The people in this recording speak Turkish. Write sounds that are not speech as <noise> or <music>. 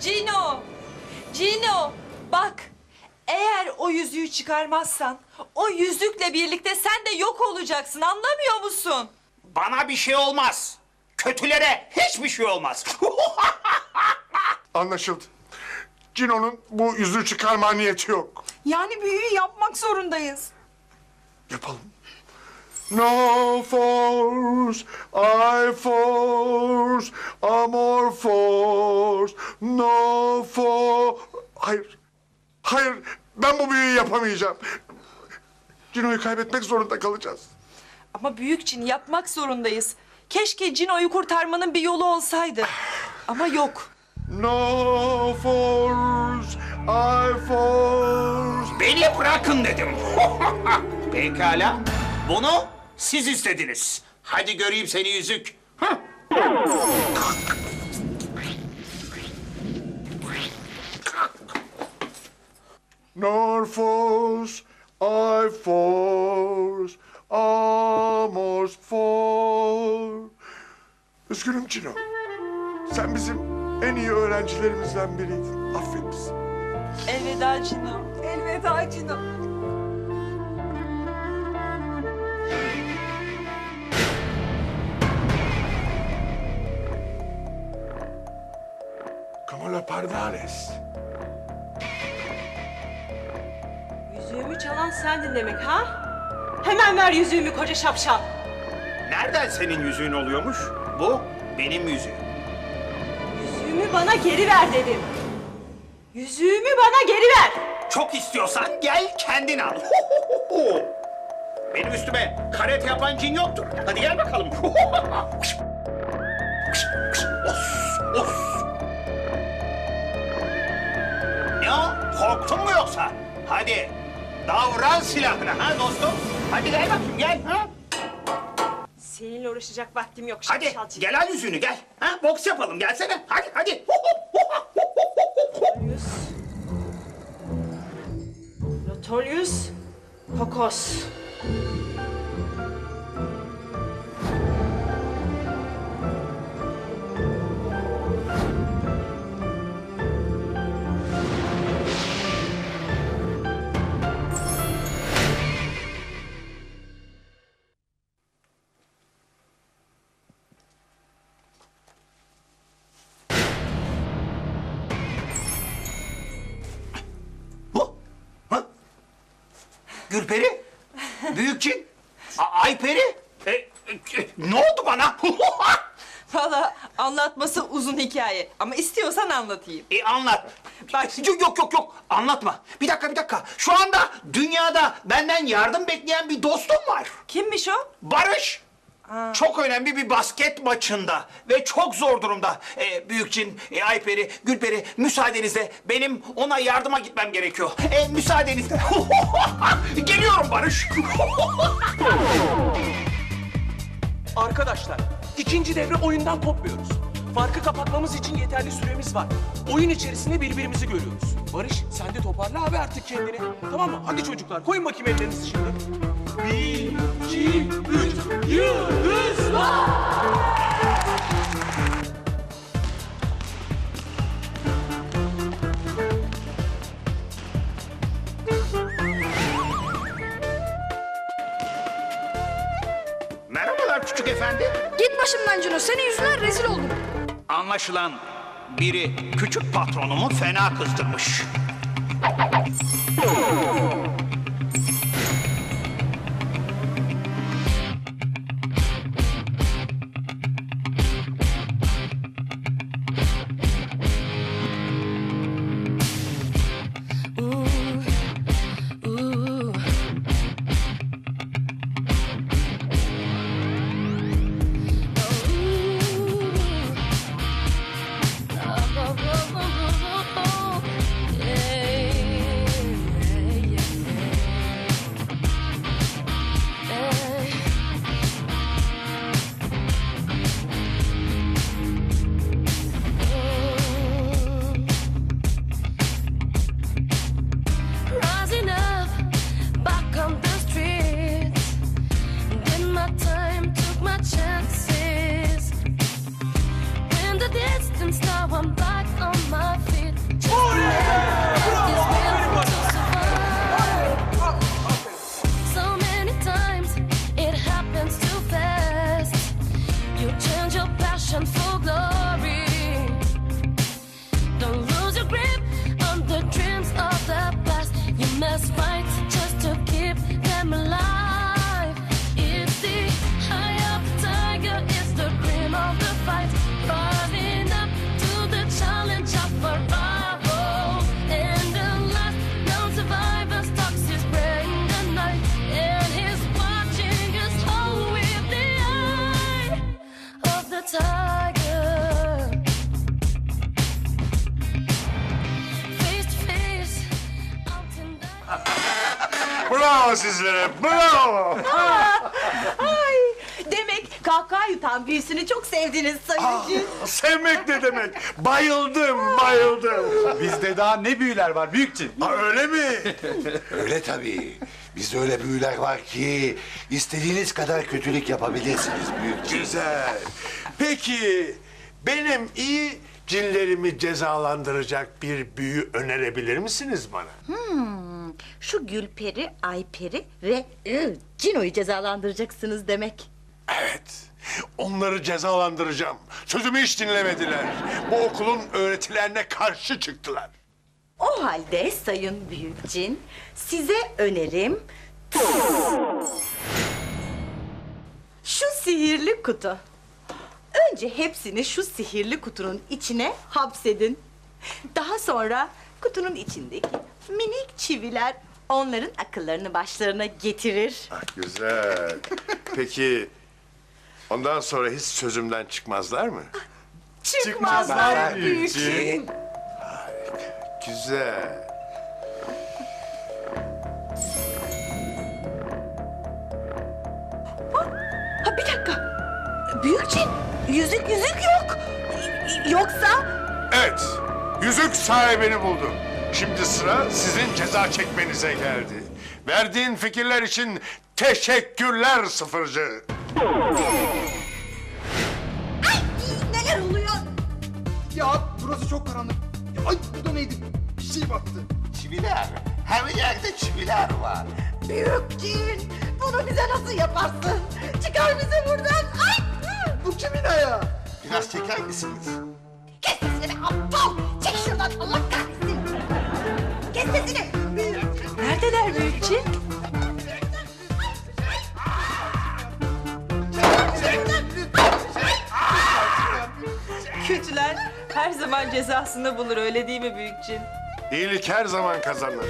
Cino! Cino! Bak! Eğer o yüzüğü çıkarmazsan o yüzükle birlikte sen de yok olacaksın anlamıyor musun? Bana bir şey olmaz. Kötülere hiçbir şey olmaz. <laughs> Anlaşıldı. Cino'nun bu yüzüğü çıkarma niyeti yok. Yani büyüyü yapmak zorundayız. Yapalım. No force, I force, amor force, no for... Hayır, hayır ben bu büyüyü yapamayacağım. Cino'yu kaybetmek zorunda kalacağız. Ama büyük cin yapmak zorundayız. Keşke Cino'yu kurtarmanın bir yolu olsaydı. Ama yok. No force, I force. Beni bırakın dedim. <laughs> Pekala. Bunu siz istediniz. Hadi göreyim seni yüzük. Hah. Nor force, I force, amos for. Üzgünüm Cino. Sen bizim en iyi öğrencilerimizden biriydin. Affet bizi. Elveda Cino. Elveda Cino. Pardales. Yüzüğümü çalan sendin demek ha? Hemen ver yüzüğümü koca şapşal. Nereden senin yüzüğün oluyormuş? Bu benim yüzüğüm. Yüzüğümü bana geri ver dedim. Yüzüğümü bana geri ver. Çok istiyorsan gel kendin al. <laughs> Benim üstüme karet yapan cin yoktur. Hadi gel bakalım. <laughs> Of, of. Korktun mu yoksa? Hadi davran silahını ha dostum. Hadi gel bakayım gel. Ha? Seninle uğraşacak vaktim yok Hadi şapşalcı. gel al yüzüğünü gel. Ha? Boks yapalım gelsene. Hadi hadi. Notorious. Notorious. Kokos. Gülperi. Büyük cin. A- Ayperi. E, e, e, ne oldu bana? <laughs> Valla anlatması uzun hikaye. Ama istiyorsan anlatayım. E anlat. Bak- Yok yok yok yok anlatma. Bir dakika bir dakika. Şu anda dünyada benden yardım bekleyen bir dostum var. Kimmiş o? Barış. Çok önemli bir basket maçında ve çok zor durumda. E, Büyükçin, e, Ayperi, Gülperi müsaadenizle benim ona yardıma gitmem gerekiyor. E, müsaadenizle. <laughs> Geliyorum Barış. <laughs> Arkadaşlar, ikinci devre oyundan kopmuyoruz. Farkı kapatmamız için yeterli süremiz var. Oyun içerisinde birbirimizi görüyoruz. Barış, sen de toparla abi artık kendini. Tamam mı? Hadi çocuklar, koyun bakayım ellerinizi şimdi. Merhabalar küçük efendi. Git başımdan Cino. Senin yüzünden rezil oldum. Anlaşılan biri küçük patronumu fena kızdırmış. Bravo sizlere, bravo! <laughs> Ay, demek kahkaha yutan büyüsünü çok sevdiniz Ah, Sevmek ne demek? Bayıldım, bayıldım. Bizde daha ne büyüler var büyükçi. Ha, öyle mi? <laughs> Öyle tabii. Bizde öyle büyüler var ki istediğiniz kadar kötülük yapabilirsiniz büyükçe. Güzel. Peki benim iyi cinlerimi cezalandıracak bir büyü önerebilir misiniz bana? Şu Gülperi, Ayperi ve ıı, Cino'yu cezalandıracaksınız demek. Evet. Onları cezalandıracağım. Sözümü hiç dinlemediler. Bu okulun öğretilerine karşı çıktılar. O halde Sayın Büyük Cin, size önerim... Şu sihirli kutu. Önce hepsini şu sihirli kutunun içine hapsedin. Daha sonra kutunun içindeki minik çiviler onların akıllarını başlarına getirir. Ah, güzel. Peki ondan sonra hiç sözümden çıkmazlar mı? Çıkmazlar büyük cin. Güzel. Ha bir dakika. Büyük cin, yüzük yüzük yok. Yoksa Evet. Yüzük sahibini buldum. Şimdi sıra sizin ceza çekmenize geldi. Verdiğin fikirler için teşekkürler sıfırcı. neler oluyor? Ya burası çok karanlık. Ya, ay bu da neydi? Bir şey battı. Çiviler. Her yerde çiviler var. Büyük cin, bunu bize nasıl yaparsın? Çıkar bizi buradan. Ay! Bu kimin ayağı? Biraz çeker misiniz? Kes sesini be aptal! Çek şuradan Allah kahretsin! Kes sesini! Neredeler büyükçin? Kötüler her zaman cezasını bulur öyle değil mi büyükçin? İyilik her zaman kazanır.